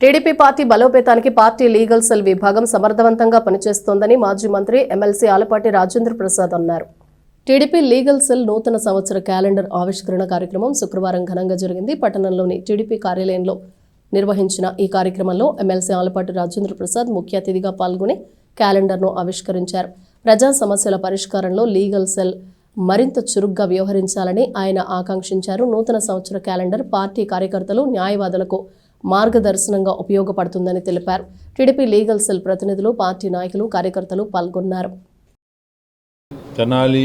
TDP party బలోపేతానికి party legal cell విభాగం సమర్థవంతంగా పనిచేస్తోందని మాజీ మంత్రి ఎమ్మెల్సీ ఆలపాటి రాజేంద్ర ప్రసాద్ అన్నారు. టీడీపీ లీగల్ సెల్ నూతన సంవత్సర క్యాలెండర్ ఆవిష్కరణ కార్యక్రమం శుక్రవారం ఘనంగా జరిగింది. పట్టణంలోని టీడీపీ కార్యాలయంలో నిర్వహించిన ఈ కార్యక్రమంలో ఎమ్మెల్సీ ఆలపాటి రాజేంద్ర ప్రసాద్ ముఖ్య అతిథిగా పాల్గొని క్యాలెండర్ను ఆవిష్కరించారు. ప్రజా సమస్యల పరిష్కారంలో లీగల్ సెల్ మరింత చురుగ్గా వ్యవహరించాలని ఆయన ఆకాంక్షించారు. నూతన సంవత్సర క్యాలెండర్ పార్టీ కార్యకర్తలు న్యాయవాదులకు మార్గదర్శనంగా ఉపయోగపడుతుందని తెలిపారు. టీడీపీ లీగల్ సెల్ ప్రతినిధులు పార్టీ నాయకులు కార్యకర్తలు పాల్గొన్నారు. తెనాలి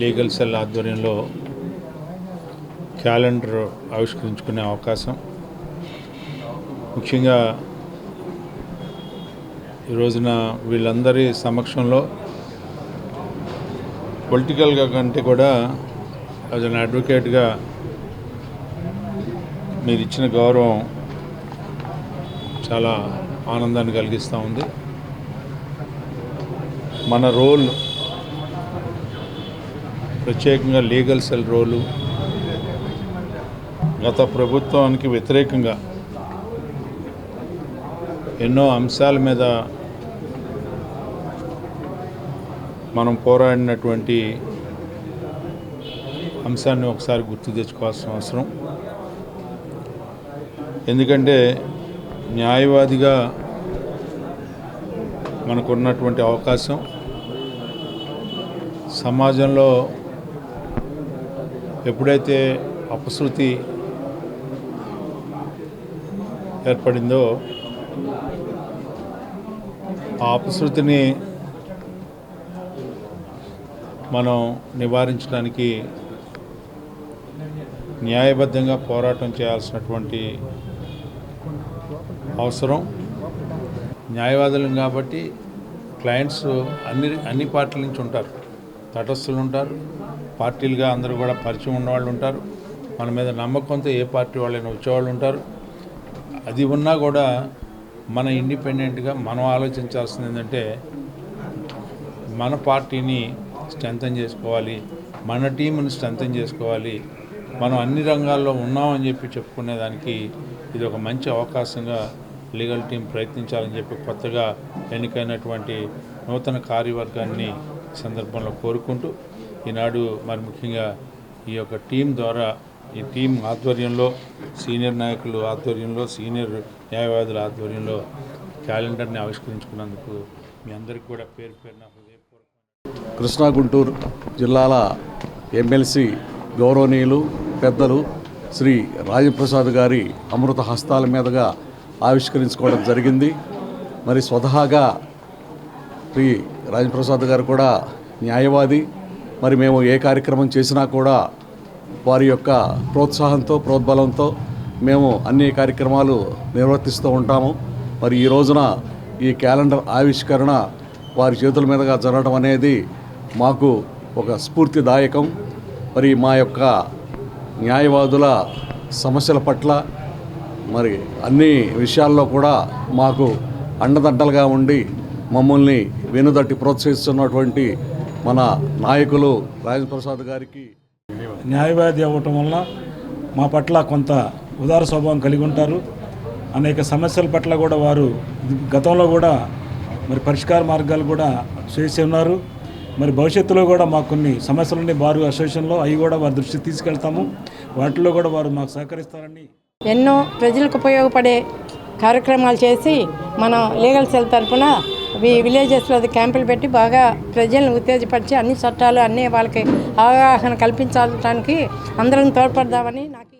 లీగల్ సెల్ ఆధ్వర్యంలో క్యాలెండర్ ఆవిష్కరించుకునే అవకాశం. ముఖ్యంగా ఈ రోజున వీళ్ళందరి సమక్షంలో పొలిటికల్గా కంటే కూడా యాజ్ అన్ అడ్వకేట్గా మీరు ఇచ్చిన గౌరవం చాలా ఆనందాన్ని కలిగిస్తూ ఉంది. మన రోల్ ప్రత్యేకంగా లీగల్ సెల్ రోలు గత ప్రభుత్వానికి వ్యతిరేకంగా ఎన్నో అంశాల మీద మనం పోరాడినటువంటి అంశాన్ని ఒకసారి గుర్తు తెచ్చుకోవాల్సిన అవసరం. ఎందుకంటే న్యాయవాదిగా మనకున్నటువంటి అవకాశం సమాజంలో ఎప్పుడైతే అపశృతి ఏర్పడిందో ఆ అపశృతిని మనం నివారించడానికి న్యాయబద్ధంగా పోరాటం చేయాల్సినటువంటి అవసరం. న్యాయవాదులు కాబట్టి క్లయింట్స్ అన్ని అన్ని పార్టీల నుంచి ఉంటారు. తటస్థులు ఉంటారు. పార్టీలుగా అందరూ కూడా పరిచయం ఉన్నవాళ్ళు ఉంటారు. మన మీద నమ్మకంతో ఏ పార్టీ వాళ్ళైనా వచ్చేవాళ్ళు ఉంటారు. అది ఉన్నా కూడా మన ఇండిపెండెంట్గా మనం ఆలోచించాల్సింది ఏంటంటే మన పార్టీని స్ట్రెంగ్తన్ చేసుకోవాలి. మన టీంని స్ట్రెంగ్తన్ చేసుకోవాలి. మనం అన్ని రంగాల్లో ఉన్నామని చెప్పి చెప్పుకునేదానికి ఇది ఒక మంచి అవకాశంగా లీగల్ టీం ప్రయత్నించాలని చెప్పి కొత్తగా ఎన్నికైనటువంటి నూతన కార్యవర్గాన్ని సందర్భంలో కోరుకుంటూ ఈనాడు మరి ముఖ్యంగా ఈ యొక్క టీం ద్వారా ఈ టీం ఆధ్వర్యంలో సీనియర్ నాయకులు ఆధ్వర్యంలో సీనియర్ న్యాయవాదుల ఆధ్వర్యంలో క్యాలెండర్ని ఆవిష్కరించుకున్నందుకు మీ అందరికీ కూడా పేరు పేరున హృదయపూర్వక కృష్ణా గుంటూరు జిల్లాల ఎమ్మెల్సీ గౌరవనీయులు పెద్దలు శ్రీ రాజప్రసాద్ గారి అమృత హస్తాల మీదుగా ఆవిష్కరించుకోవడం జరిగింది. మరి స్వతహాగా శ్రీ రాజప్రసాద్ గారు కూడా న్యాయవాది. మరి మేము ఏ కార్యక్రమం చేసినా కూడా వారి యొక్క ప్రోత్సాహంతో ప్రోద్బలంతో మేము అన్ని కార్యక్రమాలు నిర్వర్తిస్తూ ఉంటాము. మరి ఈ రోజున ఈ క్యాలెండర్ ఆవిష్కరణ వారి చేతుల మీదుగా జరగడం అనేది మాకు ఒక స్ఫూర్తిదాయకం. మరి మా యొక్క న్యాయవాదుల సమస్యల పట్ల మరి అన్ని విషయాల్లో కూడా మాకు అండదండలుగా ఉండి మమ్మల్ని వెనుదట్టి ప్రోత్సహిస్తున్నటువంటి మన నాయకులు రాజప్రసాద్ గారికి న్యాయవాది అవ్వటం వలన మా పట్ల కొంత ఉదార స్వభావం కలిగి ఉంటారు. అనేక సమస్యల పట్ల కూడా వారు గతంలో కూడా మరి పరిష్కార మార్గాలు కూడా చేసి ఉన్నారు. మరి భవిష్యత్తులో కూడా మాకు కొన్ని సమస్యలున్నాయి వారు అసోసియేషన్లో అవి కూడా వారి దృష్టికి తీసుకెళ్తాము. వాటిలో కూడా వారు మాకు సహకరిస్తారని. ఎన్నో ప్రజలకు ఉపయోగపడే కార్యక్రమాలు చేసి మనం లీగల్ సెల్ తరఫున విలేజెస్లో అది క్యాంపులు పెట్టి బాగా ప్రజలను ఉత్తేజపరిచి అన్ని చట్టాలు అన్ని వాళ్ళకి అవగాహన కల్పించడానికి అందరం తోడ్పడదామని నాకు